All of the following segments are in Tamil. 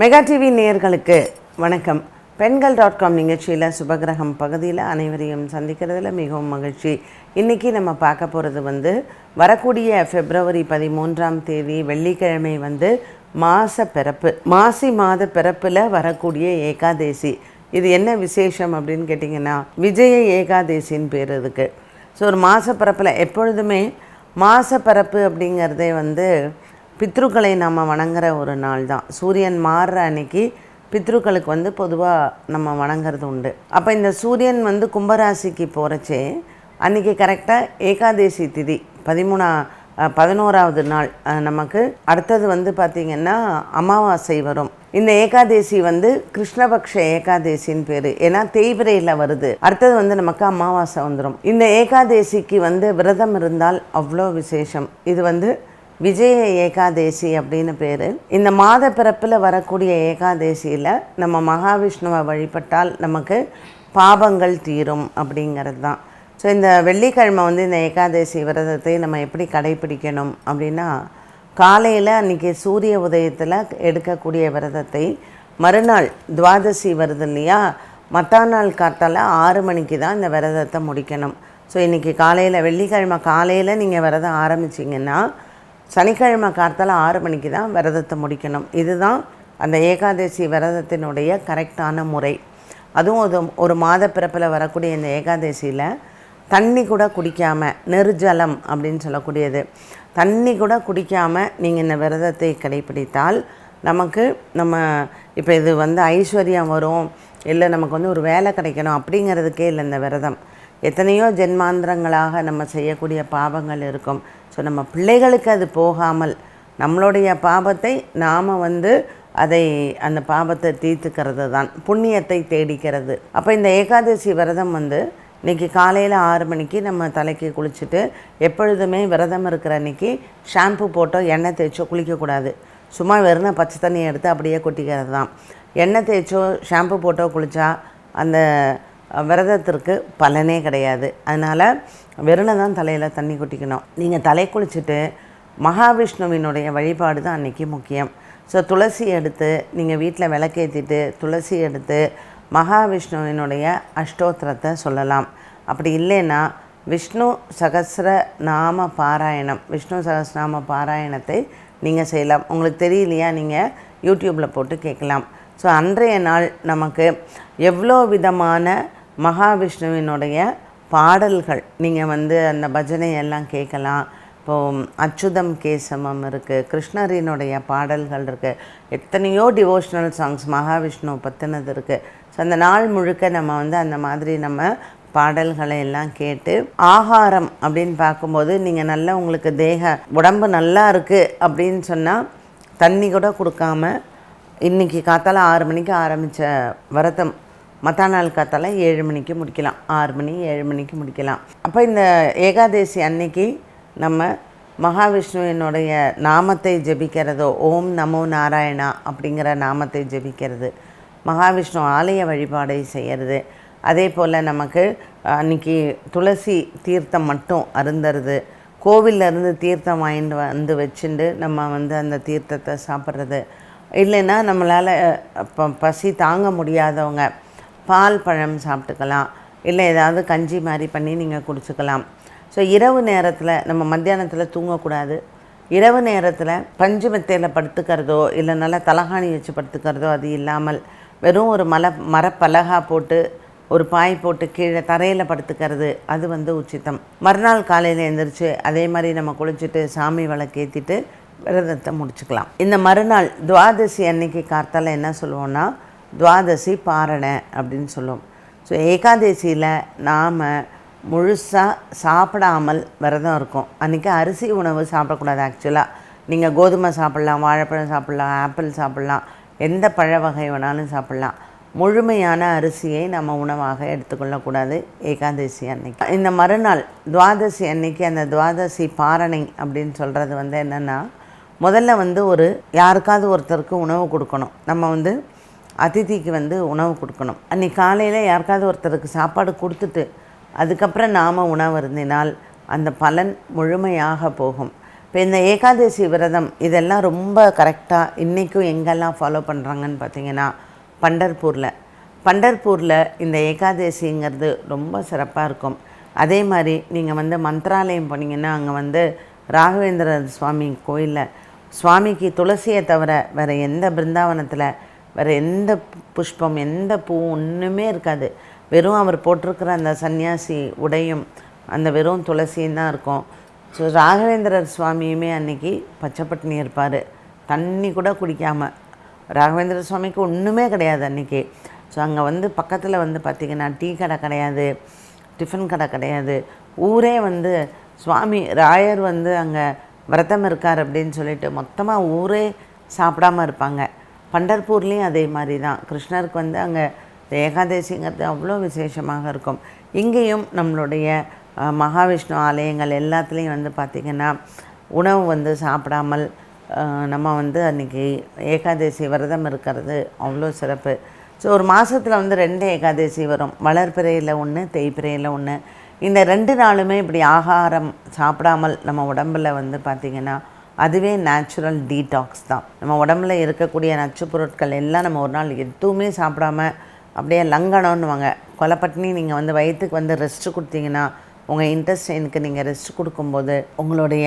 மெகா டிவி நேயர்களுக்கு வணக்கம். பெண்கள் டாட் காம் நிகழ்ச்சியில் சுபகிரகம் பகுதியில் அனைவரையும் சந்திக்கிறதுல மிகவும் மகிழ்ச்சி. இன்றைக்கி நம்ம பார்க்க போகிறது வந்து வரக்கூடிய பிப்ரவரி பதிமூன்றாம் தேதி வெள்ளிக்கிழமை வந்து மாத பிறப்பு மாசி மாத பிறப்பில் வரக்கூடிய ஏகாதேசி. இது என்ன விசேஷம் அப்படின்னு கேட்டிங்கன்னா விஜய ஏகாதேசின்னு பேர் இருக்குது ஸோ ஒரு மாத பிறப்பில் எப்பொழுதுமே மாச பிறப்பு அப்படிங்கிறதே வந்து பித்ருக்களை நம்ம வணங்குற ஒரு நாள் தான். சூரியன் மாறுற அன்னைக்கு பித்ருக்களுக்கு வந்து பொதுவாக நம்ம வணங்குறது உண்டு. அப்போ இந்த சூரியன் வந்து கும்பராசிக்கு போகிறச்சே அன்றைக்கி கரெக்டாக ஏகாதேசி திதி பதிமூணா பதினோராவது நாள் நமக்கு அடுத்தது வந்து பார்த்திங்கன்னா அமாவாசை வரும். இந்த ஏகாதேசி வந்து கிருஷ்ணபக்ஷ ஏகாதேசின்னு பேர். ஏன்னா தேய்பிரையில் வருது. அடுத்தது வந்து நமக்கு அமாவாசை வந்துடும் இந்த ஏகாதேசிக்கு வந்து விரதம் இருந்தால் அவ்வளோ விசேஷம். இது வந்து விஜய ஏகாதேசி அப்படின்னு பேர். இந்த மாத பிறப்பில் வரக்கூடிய ஏகாதேசியில் நம்ம மகாவிஷ்ணுவை வழிபட்டால் நமக்கு பாபங்கள் தீரும் அப்படிங்கிறது தான். ஸோ இந்த வெள்ளிக்கிழமை வந்து இந்த ஏகாதேசி விரதத்தை நம்ம எப்படி கடைபிடிக்கணும் அப்படின்னா காலையில் அன்றைக்கி சூரிய உதயத்தில் எடுக்கக்கூடிய விரதத்தை மறுநாள் துவாதசி வருது இல்லையா? மத்தா நாள் காத்தால் ஆறு மணிக்கு தான் இந்த விரதத்தை முடிக்கணும். ஸோ இன்றைக்கி காலையில் வெள்ளிக்கிழமை காலையில் நீங்கள் விரதம் ஆரம்பிச்சிங்கன்னா சனிக்கிழமை காத்தால ஆறு மணிக்கு தான் விரதத்தை முடிக்கணும். இதுதான் அந்த ஏகாதசி விரதத்தினுடைய கரெக்டான முறை. அதுவும் ஒரு ஒரு மாத பிறப்பில் வரக்கூடிய இந்த ஏகாதசியில் தண்ணி கூட குடிக்காமல் நெருஜலம் அப்படின்னு சொல்லக்கூடியது. தண்ணி கூட குடிக்காமல் நீங்கள் இந்த விரதத்தை கடைப்பிடித்தால் நமக்கு நம்ம இப்போ இது வந்து ஐஸ்வர்யம் வரும். இல்லை நமக்கு வந்து ஒரு வேலை கிடைக்கணும் அப்படிங்கிறதுக்கே இல்லை இந்த விரதம். எத்தனையோ ஜென்மாந்திரங்களாக நம்ம செய்யக்கூடிய பாவங்கள் இருக்கும். ஸோ நம்ம பிள்ளைகளுக்கு அது போகாமல் நம்மளுடைய பாவத்தை நாம் வந்து அதை அந்த பாவத்தை தீர்த்துக்கிறது தான். புண்ணியத்தை தேடிக்கிறது. அப்போ இந்த ஏகாதசி விரதம் வந்து இன்றைக்கி காலையில் ஆறு மணிக்கு நம்ம தலைக்கு குளிச்சுட்டு எப்பொழுதுமே விரதம் இருக்கிற அன்னைக்கு ஷாம்பு போட்டோ எண்ணெய் தேய்ச்சோ குளிக்கக்கூடாது. சும்மா வெறும் பச்சை தண்ணியை எடுத்து அப்படியே கொட்டிக்கிறது தான். எண்ணெய் தேய்ச்சோ ஷாம்பு போட்டோ குளித்தா அந்த விரதத்திற்கு பலனே கிடையாது. அதனால் வெறுனை தான் தலையில் தண்ணி குட்டிக்கணும். நீங்கள் தலை குளிச்சுட்டு மகாவிஷ்ணுவினுடைய வழிபாடு தான் அன்றைக்கி முக்கியம். ஸோ துளசி எடுத்து நீங்கள் வீட்டில் விளக்கேற்றிட்டு துளசி எடுத்து மகாவிஷ்ணுவினுடைய அஷ்டோத்திரத்தை சொல்லலாம். அப்படி இல்லைன்னா விஷ்ணு சகசிர நாம பாராயணம் விஷ்ணு சகசிரநாம பாராயணத்தை நீங்கள் செய்யலாம். உங்களுக்கு தெரியலையா? நீங்கள் யூடியூப்பில் போட்டு கேட்கலாம். ஸோ அன்றைய நாள் நமக்கு எவ்வளோ விதமான மகாவிஷ்ணுவினுடைய பாடல்கள். நீங்கள் வந்து அந்த பஜனையெல்லாம் கேட்கலாம். இப்போது அச்சுதம் கேசமம் இருக்குது கிருஷ்ணரினுடைய பாடல்கள் இருக்குது எத்தனையோ டிவோஷனல் சாங்ஸ் மகாவிஷ்ணு பற்றினது இருக்குது ஸோ அந்த நாள் முழுக்க நம்ம வந்து அந்த மாதிரி நம்ம பாடல்களை எல்லாம் கேட்டு ஆகாரம் அப்படின்னு பார்க்கும்போது நீங்கள் நல்லா உங்களுக்கு தேக உடம்பு நல்லா இருக்குது அப்படின்னு சொன்னால் தண்ணி கூட கொடுக்காம இன்றைக்கி காத்தால ஆறு மணிக்கு ஆரம்பித்த விரதம் மற்ற நாள் காத்தால ஏழு மணிக்கு முடிக்கலாம். ஆறு மணி ஏழு மணிக்கு முடிக்கலாம். அப்போ இந்த ஏகாதேசி அன்னைக்கு நம்ம மகாவிஷ்ணுவினுடைய நாமத்தை ஜெபிக்கிறதோ ஓம் நமோ நாராயணா அப்படிங்கிற நாமத்தை ஜெபிக்கிறது. மகாவிஷ்ணு ஆலய வழிபாடை செய்கிறது அதே போல் நமக்கு அன்னைக்கு துளசி தீர்த்தம் மட்டும் அருந்துறது. கோவிலேருந்து தீர்த்தம் வாங்கிட்டு வந்து வச்சுட்டு நம்ம வந்து அந்த தீர்த்தத்தை சாப்பிட்றது. இல்லைன்னா நம்மளால் இப்போ பசி தாங்க முடியாதவங்க பால் பழம் சாப்பிட்டுக்கலாம். இல்லை ஏதாவது கஞ்சி மாதிரி பண்ணி நீங்கள் குடிச்சுக்கலாம். ஸோ இரவு நேரத்தில் நம்ம மத்தியானத்தில் தூங்கக்கூடாது. இரவு நேரத்தில் பஞ்சு மெத்தையில் படுத்துக்கிறதோ இல்லை நல்லா தலகாணி வச்சு படுத்துக்கிறதோ அது இல்லாமல் வெறும் ஒரு மலை மரப்பலகா போட்டு ஒரு பாய் போட்டு கீழே தரையில் படுத்துக்கிறது அது வந்து உச்சித்தம் மறுநாள் காலையில் எழுந்திரிச்சு அதே மாதிரி நம்ம குளிச்சுட்டு சாமி விளக்கேற்றிட்டு விரதத்தை முடிச்சுக்கலாம். இந்த மறுநாள் துவாதசி அன்னைக்கு கார்த்தால் என்ன சொல்லுவோன்னா துவாதசி பாரணை அப்படின்னு சொல்லுவோம். ஸோ ஏகாதசியில் நாம் முழுசாக சாப்பிடாமல் விரதம் இருக்கும். அன்றைக்கி அரிசி உணவு சாப்பிடக்கூடாது ஆக்சுவலாக நீங்கள் கோதுமை சாப்பிட்லாம் வாழைப்பழம் சாப்பிட்லாம் ஆப்பிள் சாப்பிட்லாம் எந்த பழ வகை வேணாலும் சாப்பிட்லாம். முழுமையான அரிசியை நம்ம உணவாக எடுத்துக்கொள்ளக்கூடாது ஏகாதசி அன்னைக்கு. இந்த மறுநாள் துவாதசி அன்னைக்கு அந்த துவாதசி பாரணை அப்படின்னு சொல்கிறது வந்து என்னென்னா முதல்ல வந்து ஒரு யாருக்காவது ஒருத்தருக்கு உணவு கொடுக்கணும். நம்ம வந்து அதிதிக்கு வந்து உணவு கொடுக்கணும். அன்றைக்கி காலையில் யாருக்காவது ஒருத்தருக்கு சாப்பாடு கொடுத்துட்டு அதுக்கப்புறம் நாம் உணவு இருந்தினால் அந்த பலன் முழுமையாக போகும். இப்போ இந்த ஏகாதசி விரதம் இதெல்லாம் ரொம்ப கரெக்டாக இன்றைக்கும் எங்கெல்லாம் ஃபாலோ பண்ணுறாங்கன்னு பார்த்தீங்கன்னா பண்டர்பூரில். பண்டர்பூரில் இந்த ஏகாதசிங்கிறது ரொம்ப சிறப்பாக இருக்கும். அதே மாதிரி நீங்கள் வந்து மந்த்ராலயம் போனீங்கன்னா அங்கே வந்து ராகவேந்திர சுவாமி கோயிலில் சுவாமிக்கு துளசியை தவிர வேறு எந்த பிருந்தாவனத்தில் வேறு எந்த புஷ்பம் எந்த பூ ஒன்றுமே இருக்காது. வெறும் அவர் போட்டிருக்கிற அந்த சன்னியாசி உடையும் அந்த வெறும் துளசியும் தான் இருக்கும். ஸோ ராகவேந்திரர் சுவாமியுமே அன்றைக்கி பச்சைப்பட்டினி இருப்பார். தண்ணி கூட குடிக்காமல் ராகவேந்திர சுவாமிக்கு ஒன்றுமே கிடையாது அன்றைக்கி ஸோ அங்கே வந்து பக்கத்தில் வந்து பார்த்திங்கன்னா டீ கடை கிடையாது டிஃபன் கடை கிடையாது. ஊரே வந்து சுவாமி ராயர் வந்து அங்கே விரதம் இருக்கார் அப்படின்னு சொல்லிட்டு மொத்தமாக ஊரே சாப்பிடாமல் இருப்பாங்க. பண்டர்பூர்லேயும் அதே மாதிரி தான் கிருஷ்ணருக்கு வந்து அங்கே ஏகாதசிங்கிறது அவ்வளோ விசேஷமாக இருக்கும். இங்கேயும் நம்மளுடைய மகாவிஷ்ணு ஆலயங்கள் எல்லாத்துலேயும் வந்து பார்த்திங்கன்னா உணவு வந்து சாப்பிடாமல் நம்ம வந்து அன்றைக்கி ஏகாதசி விரதம் இருக்கிறது அவ்வளோ சிறப்பு. ஸோ ஒரு மாதத்தில் வந்து ரெண்டு ஏகாதசி வரும். வளர்பிறையில் ஒன்று தேய்பிறையில் ஒன்று இந்த ரெண்டு நாளுமே இப்படி ஆகாரம் சாப்பிடாமல் நம்ம உடம்பில் வந்து பார்த்திங்கன்னா அதுவே நேச்சுரல் டீடாக்ஸ் தான். நம்ம உடம்புல இருக்கக்கூடிய நச்சு பொருட்கள் எல்லாம் நம்ம ஒரு நாள் எதுவுமே சாப்பிடாம அப்படியே லங்கணம்னுவாங்க. கொலப்பட்டினி நீங்கள் வந்து வயிற்றுக்கு வந்து ரெஸ்ட்டு கொடுத்தீங்கன்னா உங்கள் இன்டெஸ்டைனுக்கு நீங்கள் ரெஸ்ட் கொடுக்கும்போது உங்களுடைய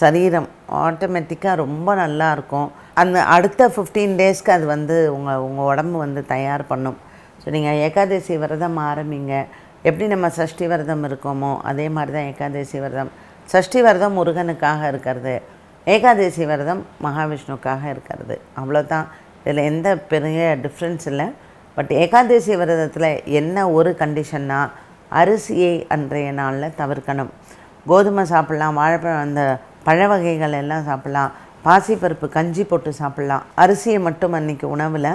சரீரம் ஆட்டோமேட்டிக்காக ரொம்ப நல்லா இருக்கும். அந்த அடுத்த ஃபிஃப்டீன் டேஸ்க்கு அது வந்து உங்கள் உங்கள் உடம்பு வந்து தயார் பண்ணும். ஸோ நீங்கள் ஏகாதசி விரதம் ஆரம்பிங்க. எப்படி நம்ம சஷ்டி விரதம் இருக்கோமோ அதே மாதிரி தான் ஏகாதசி விரதம். சஷ்டி விரதம் முருகனுக்காக இருக்கிறது. ஏகாதசி விரதம் மகாவிஷ்ணுக்காக இருக்கிறது. அவ்வளோதான் இதில் எந்த பெரிய டிஃப்ரென்ஸ் இல்லை. பட் ஏகாதசி விரதத்தில் என்ன ஒரு கண்டிஷன்னா அரிசியை அன்றைய நாளில் தவிர்க்கணும். கோதுமை சாப்பிட்லாம் வாழைப்பழம் அந்த பழ வகைகள் எல்லாம் சாப்பிட்லாம். பாசிப்பருப்பு கஞ்சி போட்டு சாப்பிட்லாம். அரிசியை மட்டும் அன்றைக்கி உணவில்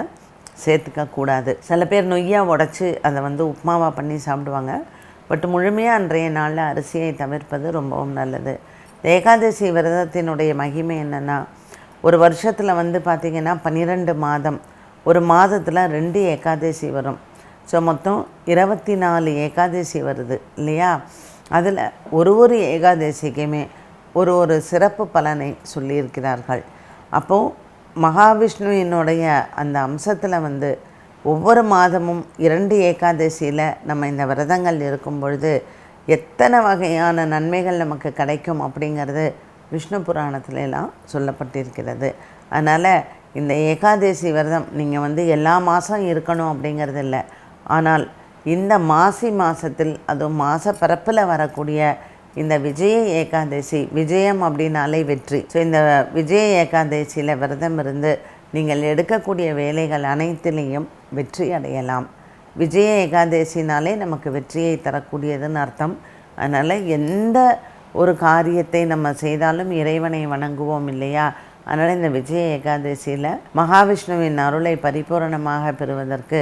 சேர்த்துக்க கூடாது. சில பேர் நொய்யாக உடச்சி அதை வந்து உப்மாவாக பண்ணி சாப்பிடுவாங்க. பட் முழுமையாக அன்றைய நாளில் அரிசியை தவிர்ப்பது ரொம்பவும் நல்லது. ஏகாதசி விரதத்தினுடைய மகிமை என்னென்னா ஒரு வருஷத்தில் வந்து பார்த்திங்கன்னா பன்னிரெண்டு மாதம் ஒரு மாதத்தில் ரெண்டு ஏகாதசி வரும். ஸோ மொத்தம் இருபத்தி நாலு ஏகாதசி வருது இல்லையா? அதில் ஒரு ஒரு ஏகாதசிக்குமே ஒரு ஒரு சிறப்பு பலனை சொல்லியிருக்கிறார்கள். அப்போது மகாவிஷ்ணுவினுடைய அந்த அம்சத்தில் வந்து ஒவ்வொரு மாதமும் இரண்டு ஏகாதசியில் நம்ம இந்த விரதங்கள் இருக்கும் பொழுது எத்தனை வகையான நன்மைகள் நமக்கு கிடைக்கும் அப்படிங்கிறது விஷ்ணு புராணத்துலலாம் சொல்லப்பட்டிருக்கிறது. அதனால் இந்த ஏகாதசி விரதம் நீங்கள் வந்து எல்லா மாதம் இருக்கணும் அப்படிங்கிறது இல்லை. ஆனால் இந்த மாசி மாதத்தில் அதுவும் மாத பிறப்பில் வரக்கூடிய இந்த விஜய ஏகாதசி விஜயம் அப்படின்னாலே வெற்றி. ஸோ இந்த விஜய ஏகாதசியில் விரதம் இருந்து நீங்கள் எடுக்கக்கூடிய வேலைகள் அனைத்திலையும் வெற்றி அடையலாம். விஜய ஏகாதசினாலே நமக்கு வெற்றியை தரக்கூடியதுன்னு அர்த்தம். அதனால் எந்த ஒரு காரியத்தை நம்ம செய்தாலும் இறைவனை வணங்குவோம் இல்லையா? அதனால் இந்த விஜய ஏகாதசியில் மகாவிஷ்ணுவின் அருளை பரிபூரணமாக பெறுவதற்கு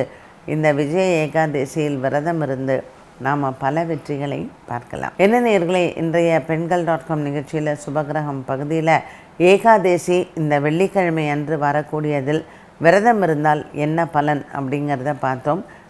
இந்த விஜய ஏகாதசியில் விரதம் இருந்து நாம் பல வெற்றிகளை பார்க்கலாம். என்ன நேர்களை இன்றைய பெண்கள் டாட் காம் நிகழ்ச்சியில் சுபகிரகம் பகுதியில் ஏகாதசி இந்த வெள்ளிக்கிழமை அன்று வரக்கூடியதில் விரதம் இருந்தால் என்ன பலன் அப்படிங்கிறத பார்த்தோம்.